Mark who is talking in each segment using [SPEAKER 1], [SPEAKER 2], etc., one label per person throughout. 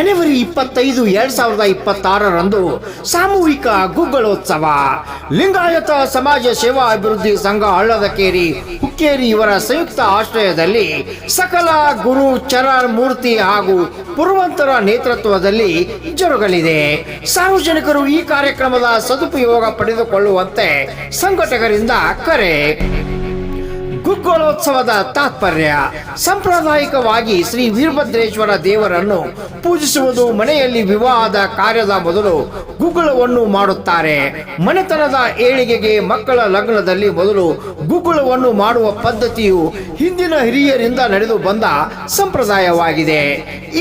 [SPEAKER 1] ಜನವರಿ ಇಪ್ಪತ್ತೈದು ಎರಡ್ ಸಾವಿರದ ಇಪ್ಪತ್ತಾರರಂದು ಸಾಮೂಹಿಕ ಗುಗ್ಗಳೋತ್ಸವ. ಲಿಂಗಾಯತ ಸಮಾಜ ಸೇವಾ ಅಭಿವೃದ್ಧಿ ಸಂಘ ಹಳ್ಳದಕೇರಿ, ಹುಕ್ಕೇರಿ ಇವರ ಸಂಯುಕ್ತ ಆಶ್ರಯದಲ್ಲಿ ಸಕಲ ಗುರು ಚರ ಮೂರ್ತಿ ಹಾಗೂ ಪುರವಂತರ ನೇತೃತ್ವದಲ್ಲಿ ಜರುಗಲಿದೆ. ಸಾರ್ವಜನಿಕರು ಈ ಕಾರ್ಯಕ್ರಮದ ಸದುಪಯೋಗ ಪಡೆದುಕೊಳ್ಳುವಂತೆ ಸಂಘಟಕರಿಂದ ಕರೆ. ಗುಗ್ಗೋಳೋತ್ಸವದ ತಾತ್ಪರ್ಯ. ಸಾಂಪ್ರದಾಯಿಕವಾಗಿ ಶ್ರೀ ವೀರಭದ್ರೇಶ್ವರ ದೇವರನ್ನು ಪೂಜಿಸುವುದು ಮನೆಯಲ್ಲಿ ವಿವಾಹದ ಕಾರ್ಯದ ಮೊದಲು ಗುಗ್ಗುಳವನ್ನು ಮಾಡುತ್ತಾರೆ. ಮನೆತನದ ಏಳಿಗೆಗೆ ಮಕ್ಕಳ ಲಗ್ನದಲ್ಲಿ ಮೊದಲು ಗುಗ್ಗುಳವನ್ನು ಮಾಡುವ ಪದ್ಧತಿಯು ಹಿಂದಿನ ಹಿರಿಯರಿಂದ ನಡೆದು ಬಂದ ಸಂಪ್ರದಾಯವಾಗಿದೆ.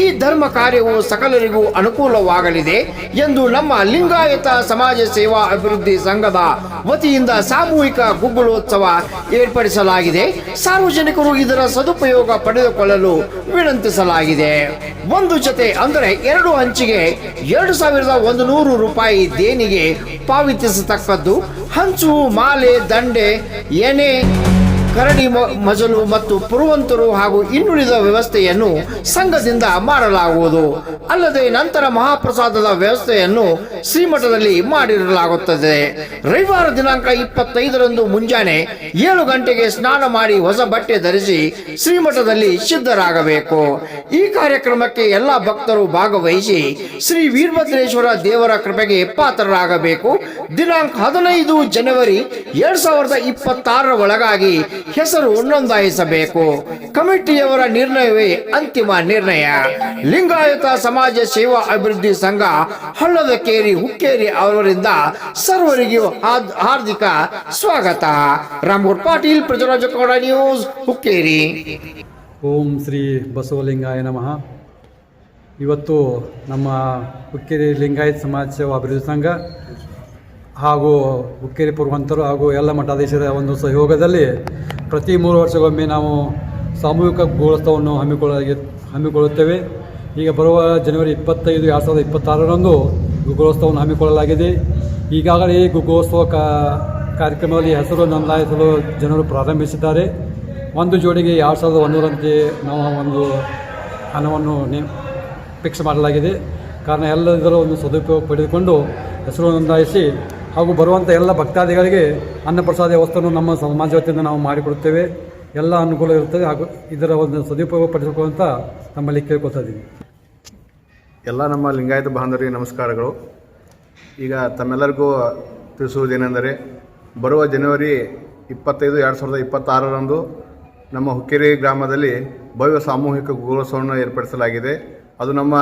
[SPEAKER 1] ಈ ಧರ್ಮ ಕಾರ್ಯವು ಸಕಲರಿಗೂ ಅನುಕೂಲವಾಗಲಿದೆ ಎಂದು ನಮ್ಮ ಲಿಂಗಾಯತ ಸಮಾಜ ಸೇವಾ ಅಭಿವೃದ್ಧಿ ಸಂಘದ ವತಿಯಿಂದ ಸಾಮೂಹಿಕ ಗುಗ್ಗುಳೋತ್ಸವ ಏರ್ಪಡಿಸಲಾಗಿದೆ. ಸಾರ್ವಜನಿಕರು ಇದರ ಸದುಪಯೋಗ ಪಡೆದುಕೊಳ್ಳಲು ವಿನಂತಿಸಲಾಗಿದೆ. ಒಂದು ಜೊತೆ ಅಂದರೆ ಎರಡು ಹಂಚಿಗೆ ಎರಡು ಸಾವಿರದ ಒಂದು ನೂರು ರೂಪಾಯಿ ದೇಣಿಗೆ ಪಾವತಿಸತಕ್ಕದ್ದು ಹಂಚು, ಮಾಲೆ, ದಂಡೆ ಎನೆ ಕರಡಿ ಮಜಲು ಮತ್ತು ಪುರುವಂತರು ಹಾಗೂ ಇನ್ನುಳಿದ ವ್ಯವಸ್ಥೆಯನ್ನು ಸಂಘದಿಂದ ಮಾಡಲಾಗುವುದು. ಅಲ್ಲದೆ ನಂತರ ಮಹಾಪ್ರಸಾದದ ವ್ಯವಸ್ಥೆಯನ್ನು ಶ್ರೀಮಠದಲ್ಲಿ ಮಾಡಿರಲಾಗುತ್ತದೆ. ರವಿವಾರ ದಿನಾಂಕ ಇಪ್ಪತ್ತೈದರಂದು ಮುಂಜಾನೆ ಏಳು ಗಂಟೆಗೆ ಸ್ನಾನ ಮಾಡಿ ಹೊಸ ಬಟ್ಟೆ ಧರಿಸಿ ಶ್ರೀಮಠದಲ್ಲಿ ಸಿದ್ಧರಾಗಬೇಕು. ಈ ಕಾರ್ಯಕ್ರಮಕ್ಕೆ ಎಲ್ಲ ಭಕ್ತರು ಭಾಗವಹಿಸಿ ಶ್ರೀ ವೀರಭದ್ರೇಶ್ವರ ದೇವರ ಕೃಪೆಗೆ ಪಾತ್ರರಾಗಬೇಕು. ದಿನಾಂಕ ಹದಿನೈದು ಜನವರಿ ಎರಡ್ ಸಾವಿರದ ಇಪ್ಪತ್ತಾರರ ಒಳಗಾಗಿ ಹೆಸರು ನೋಂದಾಯಿಸಬೇಕು ಕಮಿಟಿಯವರ ನಿರ್ಣಯವೇ ಅಂತಿಮ ನಿರ್ಣಯ. ಲಿಂಗಾಯತ ಸಮಾಜ ಸೇವಾ ಅಭಿವೃದ್ಧಿ ಸಂಘ ಹಳ್ಳದ ಕೇರಿ ಹುಕ್ಕೇರಿ ಅವರಿಂದ ಸರ್ವರಿಗೂ ಹಾರ್ದಿಕ ಸ್ವಾಗತ. ರಾಮೂರ್ ಪಾಟೀಲ್ ಪ್ರಜರಾಜ ಕನ್ನಡ ನ್ಯೂಸ್ ಹುಕ್ಕೇರಿ.
[SPEAKER 2] ಓಂ ಶ್ರೀ ಬಸವಲಿಂಗಾಯ ನಮಃ. ಇವತ್ತು ನಮ್ಮ ಹುಕ್ಕೇರಿ ಲಿಂಗಾಯತ ಸಮಾಜ ಸೇವಾ ಅಭಿವೃದ್ಧಿ ಸಂಘ ಹಾಗೂ ಹುಕ್ಕೇರಿ ಪೂರ್ವಂತರು ಹಾಗೂ ಎಲ್ಲ ಮಠಾಧೀಶರ ಒಂದು ಸಹಯೋಗದಲ್ಲಿ ಪ್ರತಿ ಮೂರು ವರ್ಷಗೊಮ್ಮೆ ನಾವು ಸಾಮೂಹಿಕ ಗೋಳೋತ್ಸವವನ್ನು ಹಮ್ಮಿಕೊಳ್ಳ ಹಮ್ಮಿಕೊಳ್ಳುತ್ತೇವೆ. ಈಗ ಬರುವ ಜನವರಿ ಇಪ್ಪತ್ತೈದು, ಎರಡು ಸಾವಿರದ ಇಪ್ಪತ್ತಾರರಂದು ಗುಗ್ಗೋತ್ಸವವನ್ನು ಹಮ್ಮಿಕೊಳ್ಳಲಾಗಿದೆ. ಈಗಾಗಲೇ ಈ ಗುಗ್ಗೋತ್ಸವ ಕಾರ್ಯಕ್ರಮದಲ್ಲಿ ಹೆಸರು ನೋಂದಾಯಿಸಲು ಜನರು ಪ್ರಾರಂಭಿಸಿದ್ದಾರೆ. ಒಂದು ಜೋಡಿಗೆ ಎರಡು ಸಾವಿರದ ಒಂದೂರಂತೆ ನಾವು ಒಂದು ಹಣವನ್ನು ನೇ ಫಿಕ್ಸ್ ಮಾಡಲಾಗಿದೆ. ಕಾರಣ ಎಲ್ಲದರ ಒಂದು ಸದುಪಯೋಗ ಪಡೆದುಕೊಂಡು ಹೆಸರು ನೋಂದಾಯಿಸಿ ಹಾಗೂ ಬರುವಂಥ ಎಲ್ಲ ಭಕ್ತಾದಿಗಳಿಗೆ ಅನ್ನಪ್ರಸಾದ ವ್ಯವಸ್ಥೆಯನ್ನು ನಮ್ಮ ಸಮಾಜ ವತಿಯಿಂದ ನಾವು ಮಾಡಿಕೊಡುತ್ತೇವೆ. ಎಲ್ಲ ಅನುಕೂಲ ಇರುತ್ತದೆ ಹಾಗೂ ಇದರ ಒಂದು ಸದುಪಯೋಗ ಪಡಿಸಿಕೊಳ್ಳುವಂಥ ನಮ್ಮಲ್ಲಿ ಕೇಳ್ಕೊತಾ ಇದ್ದೀವಿ.
[SPEAKER 3] ಎಲ್ಲ ನಮ್ಮ ಲಿಂಗಾಯತ ಬಾಂಧವರಿಗೆ ನಮಸ್ಕಾರಗಳು. ಈಗ ತಮ್ಮೆಲ್ಲರಿಗೂ ತಿಳಿಸುವುದೇನೆಂದರೆ ಬರುವ ಜನವರಿ ಇಪ್ಪತ್ತೈದು ಎರಡು ಸಾವಿರದ ಇಪ್ಪತ್ತಾರರಂದು ನಮ್ಮ ಹುಕ್ಕೇರಿ ಗ್ರಾಮದಲ್ಲಿ ಭವ್ಯ ಸಾಮೂಹಿಕ ಗೋಲೋತ್ಸವವನ್ನು ಏರ್ಪಡಿಸಲಾಗಿದೆ. ಅದು ನಮ್ಮ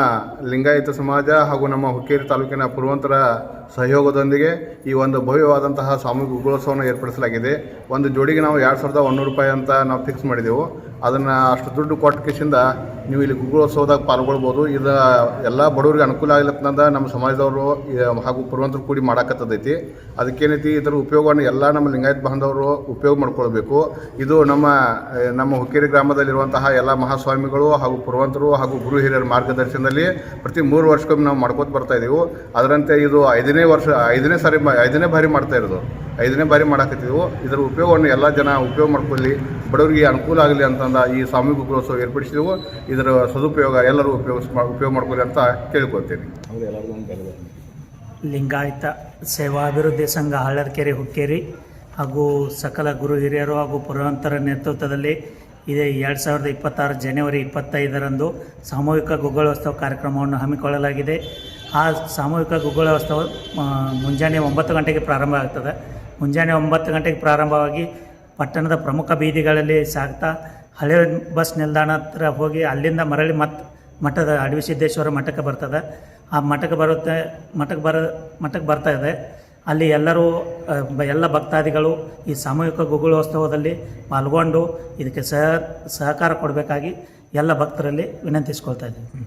[SPEAKER 3] ಲಿಂಗಾಯತ ಸಮಾಜ ಹಾಗೂ ನಮ್ಮ ಹುಕ್ಕೇರಿ ತಾಲೂಕಿನ ಪುರವಂತರ ಸಹಯೋಗದೊಂದಿಗೆ ಈ ಒಂದು ಭವ್ಯವಾದಂತಹ ಸಾಮೂಹಿಕ ಉಗ್ರೋತ್ಸವವನ್ನು ಏರ್ಪಡಿಸಲಾಗಿದೆ. ಒಂದು ಜೋಡಿಗೆ ನಾವು ಎರಡು ಸಾವಿರದ ಒಂದೂರು ರೂಪಾಯಿ ಅಂತ ನಾವು ಫಿಕ್ಸ್ ಮಾಡಿದೆವು. ಅದನ್ನು ಅಷ್ಟು ದುಡ್ಡು ಕೊಟ್ಟ ಕೇಸಿಂದ ನೀವು ಇಲ್ಲಿ ಗುಗ್ಗೋತ್ಸವದಾಗ ಪಾಲ್ಗೊಳ್ಬೋದು. ಇದು ಎಲ್ಲ ಬಡವರಿಗೆ ಅನುಕೂಲ ಆಗ್ಲತ್ತಂದ ನಮ್ಮ ಸಮಾಜದವರು ಹಾಗೂ ಪುರವಂತರು ಕೂಡಿ ಮಾಡಾಕತ್ತದೈತಿ. ಅದಕ್ಕೇನೈತಿ, ಇದರ ಉಪಯೋಗವನ್ನು ಎಲ್ಲ ನಮ್ಮ ಲಿಂಗಾಯತ್ ಬಾಂಧವರು ಉಪಯೋಗ ಮಾಡ್ಕೊಳ್ಬೇಕು. ಇದು ನಮ್ಮ ನಮ್ಮ ಹುಕ್ಕೇರಿ ಗ್ರಾಮದಲ್ಲಿರುವಂತಹ ಎಲ್ಲ ಮಹಾಸ್ವಾಮಿಗಳು ಹಾಗೂ ಪುರವಂತರು ಹಾಗೂ ಗುರು ಹಿರಿಯರ ಮಾರ್ಗದರ್ಶನದಲ್ಲಿ ಪ್ರತಿ ಮೂರು ವರ್ಷಕ್ಕೊಮ್ಮೆ ನಾವು ಮಾಡ್ಕೋತ ಬರ್ತಾ ಇದ್ದೀವಿ ಅದರಂತೆ ಇದು ಐದನೇ ವರ್ಷ ಐದನೇ ಸಾರಿ ಐದನೇ ಬಾರಿ ಮಾಡ್ತಾ ಇರೋದು. ಐದನೇ ಬಾರಿ ಮಾಡಾಕತ್ತಿದ್ವು ಇದರ ಉಪಯೋಗವನ್ನು ಎಲ್ಲ ಜನ ಉಪಯೋಗ ಮಾಡ್ಕೊಳ್ಳಿ. ಬಡವರಿಗೆ ಅನುಕೂಲ ಆಗಲಿ ಅಂತಂದ ಈ ಸಾಮೂಹಿಕ ಗುಗ್ಗೋತ್ಸವ ಏರ್ಪಡಿಸಿದೆವು ಇದರ ಸದುಪಯೋಗ ಎಲ್ಲರೂ ಉಪಯೋಗ ಉಪಯೋಗ ಮಾಡ್ಕೊಳ್ಳಿ ಅಂತ ಕೇಳ್ಕೊಳ್ತೀನಿ.
[SPEAKER 4] ಲಿಂಗಾಯತ ಸೇವಾಭಿವೃದ್ಧಿ ಸಂಘ ಹಳ್ಳರ್ಕೆರೆ ಹುಕ್ಕೇರಿ ಹಾಗೂ ಸಕಲ ಗುರು ಹಿರಿಯರು ಹಾಗೂ ಪುರಂತರ ನೇತೃತ್ವದಲ್ಲಿ ಇದೇ ಎರಡು ಸಾವಿರದ ಇಪ್ಪತ್ತಾರು ಜನವರಿ ಇಪ್ಪತ್ತೈದರಂದು ಸಾಮೂಹಿಕ ಗುಗ್ಗಳೋತ್ಸವ ಕಾರ್ಯಕ್ರಮವನ್ನು ಹಮ್ಮಿಕೊಳ್ಳಲಾಗಿದೆ. ಆ ಸಾಮೂಹಿಕ ಗುಗ್ಗಳೋತ್ಸವ ಮುಂಜಾನೆ ಒಂಬತ್ತು ಗಂಟೆಗೆ ಪ್ರಾರಂಭ ಆಗ್ತದೆ. ಮುಂಜಾನೆ ಒಂಬತ್ತು ಗಂಟೆಗೆ ಪ್ರಾರಂಭವಾಗಿ ಪಟ್ಟಣದ ಪ್ರಮುಖ ಬೀದಿಗಳಲ್ಲಿ ಸಾಗ್ತಾ ಹಳೆ ಬಸ್ ನಿಲ್ದಾಣ ಹತ್ರ ಹೋಗಿ ಅಲ್ಲಿಂದ ಮರಳಿ ಮತ್ತೆ ಮಠದ ಅಡವಿ ಸಿದ್ದೇಶ್ವರ ಮಠಕ್ಕೆ ಬರ್ತದೆ. ಆ ಮಠಕ್ಕೆ ಬರುತ್ತೆ, ಮಠಕ್ಕೆ ಬರ, ಮಠಕ್ಕೆ ಬರ್ತಾ ಇದೆ. ಅಲ್ಲಿ ಎಲ್ಲರೂ ಎಲ್ಲ ಭಕ್ತಾದಿಗಳು ಈ ಸಾಮೂಹಿಕ ಗುಗ್ಗಳೋತ್ಸವದಲ್ಲಿ ಪಾಲ್ಗೊಂಡು ಇದಕ್ಕೆ ಸಹ, ಸಹಕಾರ ಕೊಡಬೇಕಾಗಿ ಎಲ್ಲ ಭಕ್ತರಲ್ಲಿ ವಿನಂತಿಸ್ಕೊಳ್ತಾ ಇದ್ದೀನಿ.